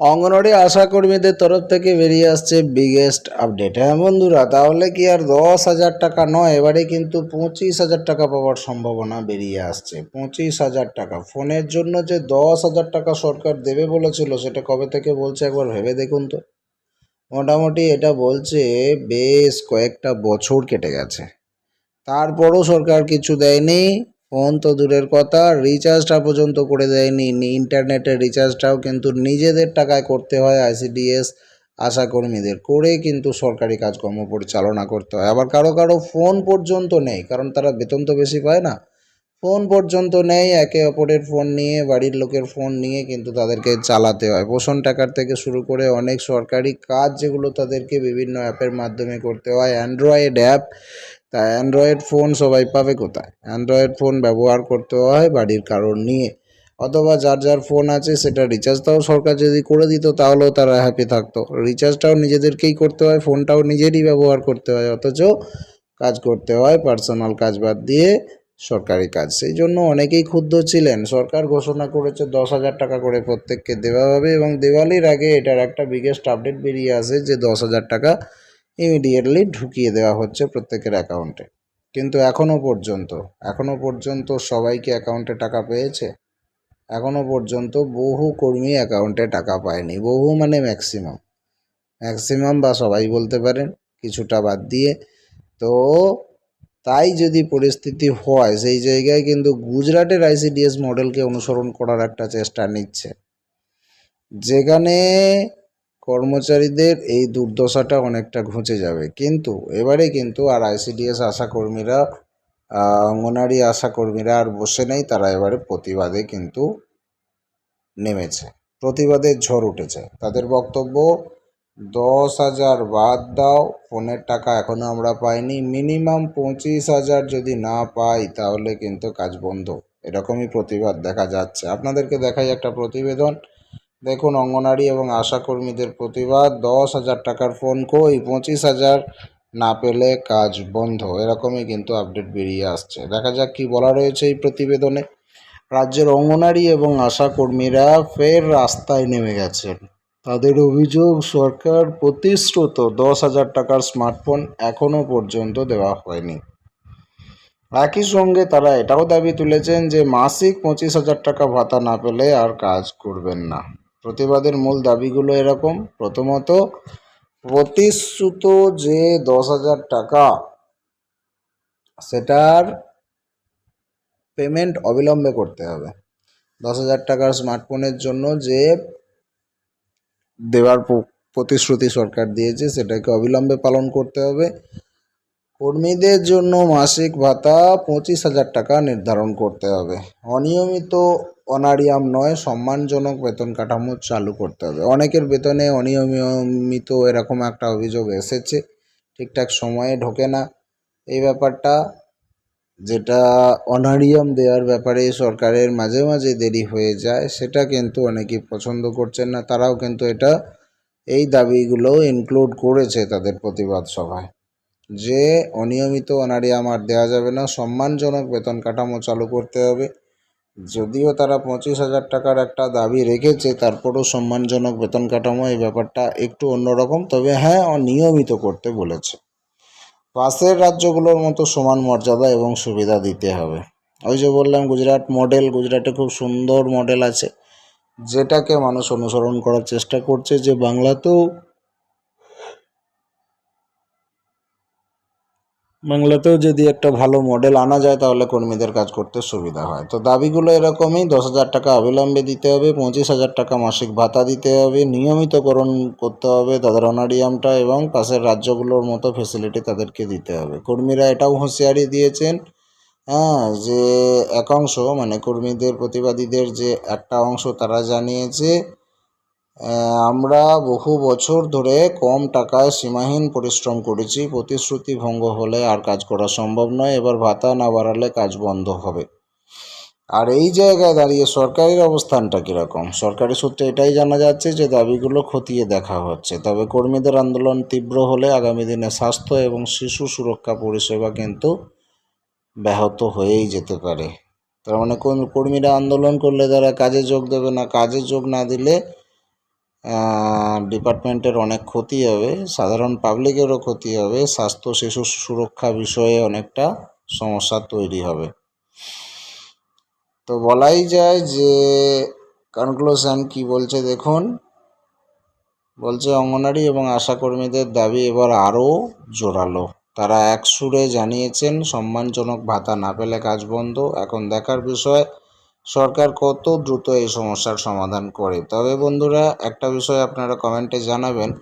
অঙ্গনওয়াড়ি আশাকর্মীদের তরফ থেকে বেরিয়ে আসছে বিগেস্ট আপডেট হ্যাঁ বন্ধুরা, তাহলে কি আর দশ হাজার টাকা নয়, এবারে কিন্তু পঁচিশ হাজার টাকা পাওয়ার সম্ভাবনা বেরিয়ে আসছে। পঁচিশ হাজার টাকা, ফোনের জন্য যে দশ হাজার টাকা সরকার দেবে বলেছিল, সেটা কবে থেকে বলছে একবার ভেবে দেখুন তো। মোটামুটি এটা বলছে বেশ কয়েকটা বছর কেটে গেছে। তারপরও সরকার কিছু দেয়নি। ফোন তো দূরের কথা রিচার্জটা পর্যন্ত করে দেয়নি। ইন্টারনেটের রিচার্জটাও কিন্তু নিজেদের টাকায় করতে হয় আইসিডিএস আশাকর্মীদের করে কিন্তু সরকারি কাজকর্ম পরিচালনা করতে হয়। আবার কারও কারও ফোন পর্যন্ত নেই, কারণ তারা বেতন তো বেশি পায় না। ফোন পর্যন্ত নেই, একে অপরের ফোন নিয়ে, বাড়ির লোকের ফোন নিয়ে কিন্তু তাদেরকে চালাতে হয়। পোষণ টাকার থেকে শুরু করে অনেক সরকারি কাজ যেগুলো তাদেরকে বিভিন্ন অ্যাপের মাধ্যমে করতে হয়। অ্যান্ড্রয়েড অ্যাপ তা অ্যান্ড্রয়েড ফোন সবাই পাবে কোথায়? অ্যান্ড্রয়েড ফোন ব্যবহার করতে হয় বাড়ির কারণ নিয়ে। অথবা যার যার ফোন আছে সেটা রিচার্জটাও সরকার যদি করে দিত তাহলেও তারা হ্যাপি থাকতো। রিচার্জটাও নিজেদেরকেই করতে হয় ফোনটাও নিজেরই ব্যবহার করতে হয়, অথচ কাজ করতে হয় পার্সোনাল কাজ বাদ দিয়ে সরকারি কাজ। সেই জন্য অনেকেই ক্ষুব্ধ ছিলেন। সরকার ঘোষণা করেছে দশ হাজার টাকা করে প্রত্যেককে দেওয়া হবে এবং দেওয়ালির আগে এটার একটা বিগেস্ট আপডেট বেরিয়ে আসে যে দশ হাজার টাকা ইমিডিয়েটলি ঢুকিয়ে দেওয়া হচ্ছে প্রত্যেকের অ্যাকাউন্টে কিন্তু এখনও পর্যন্ত এখনও পর্যন্ত সবাইকে অ্যাকাউন্টে টাকা পেয়েছে? এখনও পর্যন্ত বহু কর্মী অ্যাকাউন্টে টাকা পায়নি, বহু মানে ম্যাক্সিমাম ম্যাক্সিমাম বা সবাই বলতে পারেন, কিছুটা বাদ দিয়ে। তো তাই যদি পরিস্থিতি হয়, সেই জায়গায় কিন্তু গুজরাটের আইসিডিএস মডেলকে অনুসরণ করার একটা চেষ্টা নিচ্ছে। যেখানে কর্মচারীদের এই দুর্দশাটা অনেকটা ঘুচে যাবে। কিন্তু, এবারে কিন্তু আর আইসিডিএস আশাকর্মীরা অঙ্গনারী আশাকর্মীরা আর বসে নেই, তারা এবারে প্রতিবাদে কিন্তু নেমেছে। প্রতিবাদের ঝড় উঠেছে। তাদের বক্তব্য, দশ হাজার বাদ দাও, ফোনের টাকা এখনও আমরা পাইনি, মিনিমাম পঁচিশ হাজার যদি না পাই, তাহলে কিন্তু কাজ বন্ধ। এরকমই প্রতিবাদ দেখা যাচ্ছে। আপনাদেরকে দেখাই একটা প্রতিবেদন। দেখুন, অঙ্গনারী এবং আশাকর্মীদের প্রতিবাদ, দশ হাজার টাকার ফোন কই, পঁচিশ হাজার, না পেলে কাজ বন্ধ। এরকমই কিন্তু আপডেট বেরিয়ে আসছে। দেখা যাক কি বলা রয়েছে এই প্রতিবেদনে। রাজ্যের অঙ্গনারী এবং আশাকর্মীরা ফের রাস্তায় নেমে গেছেন। তাদের অভিযোগ, সরকার প্রতিশ্রুত দশ হাজার টাকার স্মার্টফোন এখনও পর্যন্ত দেওয়া হয়নি। একই সঙ্গে তারা এটাও দাবি তুলেছেন যে মাসিক পঁচিশ হাজার টাকা ভাতা না পেলে আর কাজ করবেন না। প্রতিবাদের মূল দাবিগুলো এরকম। প্রথমত, প্রতিশ্রুত যে দশ হাজার টাকা, সেটার পেমেন্ট অবিলম্বে করতে হবে। দশ হাজার টাকার স্মার্টফোনের জন্য যে দেওয়ার প্রতিশ্রুতি সরকার দিয়েছে, সেটাকে অবিলম্বে পালন করতে হবে। কর্মীদের জন্য মাসিক ভাতা পঁচিশ হাজার টাকা নির্ধারণ করতে হবে। অনিয়মিত অনারিয়াম নয়, সম্মানজনক বেতন কাঠামো চালু করতে হবে। অনেকের বেতনে অনিয়মিত এরকম একটা অভিযোগ এসেছে, ঠিকঠাক সময়ে ঢোকে না। এই ব্যাপারটা যেটা অনারিয়াম দেওয়ার ব্যাপারে সরকারের মাঝে মাঝে দেরি হয়ে যায়, সেটা কিন্তু অনেকেই পছন্দ করছেন না। তারাও কিন্তু এটা, এই দাবিগুলো ইনক্লুড করেছে তাদের প্রতিবাদ সভায়। যে অনিয়মিত অনারিয়াম আর দেওয়া যাবে না, সম্মানজনক বেতন কাঠামো চালু করতে হবে। যদিও তারা পঁচিশ হাজার টাকার একটা দাবি রেখেছে, তারপরও সম্মানজনক বেতন কাঠামো এই ব্যাপারটা একটু অন্যরকম, তবে হ্যাঁ নিয়মিত করতে বলেছে। পাশের রাজ্যগুলোর মতো সমান মর্যাদা এবং সুবিধা দিতে হবে। ওই যে বললাম, গুজরাট মডেল, গুজরাটে খুব সুন্দর মডেল আছে, যেটাকে মানুষ অনুসরণ করার চেষ্টা করছে যে বাংলাতেও বাংলাতেও যদি একটা ভালো মডেল আনা যায়, তাহলে কর্মীদের কাজ করতে সুবিধা হয়। তো দাবিগুলো এরকমই, দশ হাজার টাকা অবিলম্বে দিতে হবে, পঁচিশ হাজার টাকা মাসিক ভাতা দিতে হবে, নিয়মিতকরণ করতে হবে তাদের অনারিয়ামটা এবং পাশের রাজ্যগুলোর মতো ফেসিলিটি তাদেরকে দিতে হবে। কর্মীরা এটাও হুঁশিয়ারি দিয়েছেন হ্যাঁ যে একাংশ মানে কর্মীদের, প্রতিবাদীদের যে একটা অংশ তারা জানিয়েছে আমরা বহু বছর ধরে কম টাকায় সীমাহীন পরিশ্রম করেছি। প্রতিশ্রুতি ভঙ্গ হলে আর কাজ করা সম্ভব নয়। এবার ভাতা না বাড়ালে কাজ বন্ধ হবে। আর এই জায়গায় দাঁড়িয়ে সরকারের অবস্থানটা কীরকম? সরকারি সূত্রে এটাই জানা যাচ্ছে যে, দাবিগুলো খতিয়ে দেখা হচ্ছে। তবে কর্মীদের আন্দোলন তীব্র হলে আগামী দিনে স্বাস্থ্য এবং শিশু সুরক্ষা পরিষেবা কিন্তু ব্যাহত হয়েই যেতে পারে। তার মানে কর্মীরা আন্দোলন করলে তারা কাজে যোগ দেবে না। কাজে যোগ না দিলে ডিপার্টমেন্টের অনেক ক্ষতি হবে, সাধারণ পাবলিকেরও ক্ষতি হবে, স্বাস্থ্য, শিশু সুরক্ষা বিষয়ে অনেকটা সমস্যা তৈরি হবে। তো বলাই যায় যে কনক্লুশন কি বলছে দেখুন, বলছে অঙ্গনারী এবং আশাকর্মীদের দাবি এবার আরও জোরালো। তারা এক সুরে জানিয়েছেন, সম্মানজনক ভাতা না পেলে কাজ বন্ধ। এখন দেখার বিষয় সরকার কত দ্রুত এই সমস্যার সমাধান করে? তবে বন্ধুরা, একটা বিষয় আপনারা কমেন্টে জানাবেন।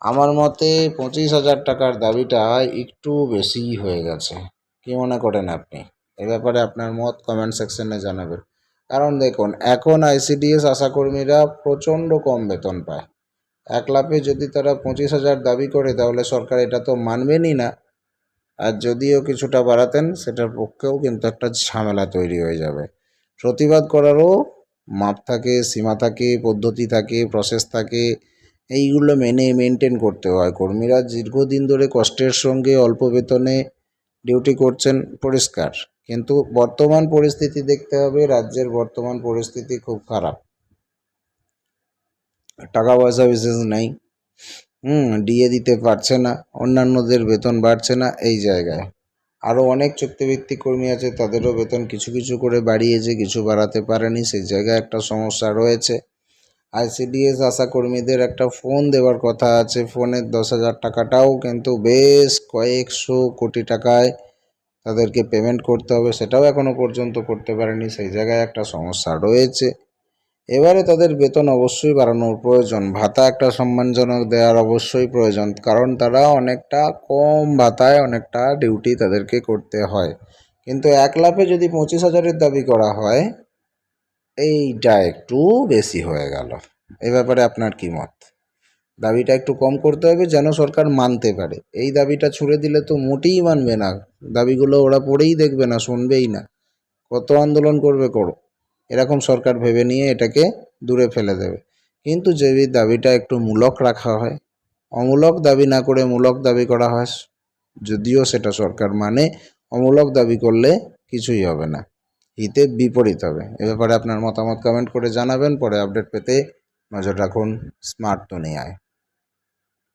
আমার মতে পঁচিশ হাজার টাকার দাবিটা একটু বেশিই হয়ে গেছে। কি মনে করেন আপনি? এ ব্যাপারে আপনার মত কমেন্ট সেকশনে জানাবেন। কারণ দেখুন, এখন আইসিডিএস আশাকর্মীরা প্রচণ্ড কম বেতন পায়। এক লাফে যদি তারা পঁচিশ হাজার দাবি করে, তাহলে সরকার এটা তো মানবেনই না। আর যদিও কিছুটা বাড়াতেন, সেটার পক্ষেও কিন্তু একটা ঝামেলা তৈরি হয়ে যাবে। প্রতিবাদ করারও মাপ থাকে, সীমা থাকে, পদ্ধতি থাকে প্রসেস থাকে। এইগুলো মেনে মেনটেন করতে হয়। কর্মীরা দীর্ঘদিন ধরে কষ্টের সঙ্গে অল্প বেতনে ডিউটি করছেন, পরিষ্কার। কিন্তু বর্তমান পরিস্থিতি দেখতে হবে, রাজ্যের বর্তমান পরিস্থিতি খুব খারাপ। টাকা পয়সা বিশেষ নেই। হুম ডিএ দিতে পারছে না, অন্যান্যদের বেতন বাড়ছে না, এই জায়গায়। আরও অনেক চুক্তিভিত্তিক কর্মী আছে, তাদেরও বেতন কিছু কিছু করে বাড়িয়েছে, কিছু বাড়াতে পারেনি, সেই জায়গায় একটা সমস্যা রয়েছে। আইসিডিএস আশা কর্মীদের একটা ফোন দেওয়ার কথা আছে, ফোনের দশ হাজার টাকাটাও কিন্তু বেশ কয়েকশো কোটি টাকায় তাদেরকে পেমেন্ট করতে হবে, সেটাও এখনও পর্যন্ত করতে পারেনি, সেই জায়গায় একটা সমস্যা রয়েছে। এবারে তাদের বেতন অবশ্যই বাড়ানোর প্রয়োজন। ভাতা একটা সম্মানজনক দেওয়ার অবশ্যই প্রয়োজন, কারণ তারা অনেকটা কম ভাতায় অনেকটা ডিউটি তাদেরকে করতে হয়। কিন্তু এক লাফে যদি পঁচিশ হাজারের দাবি করা হয়, এইটা একটু বেশি হয়ে গেল। এ ব্যাপারে আপনার কি মত? দাবিটা একটু কম করতে হবে যেন সরকার মানতে পারে। এই দাবিটা ছুড়ে দিলে তো মোটেই মানবে না। দাবিগুলো ওরা পড়েই দেখবে না, শুনবেই না। কত আন্দোলন করবে করো। এরকম সরকার ভেবে নিয়ে এটাকে দূরে ফেলে দেবে। কিন্তু যদি দাবিটা একটু মূলক রাখা হয়, অমূলক দাবি না করে মূলক দাবি করা হয়, যদিও সেটা সরকার মানে অমূলক দাবি করলে কিছুই হবে না। হিতে বিপরীত হবে। এ ব্যাপারে আপনার মতামত কমেন্ট করে জানাবেন, পরে আপডেট পেতে নজর রাখুন স্মার্ট দুনিয়ায়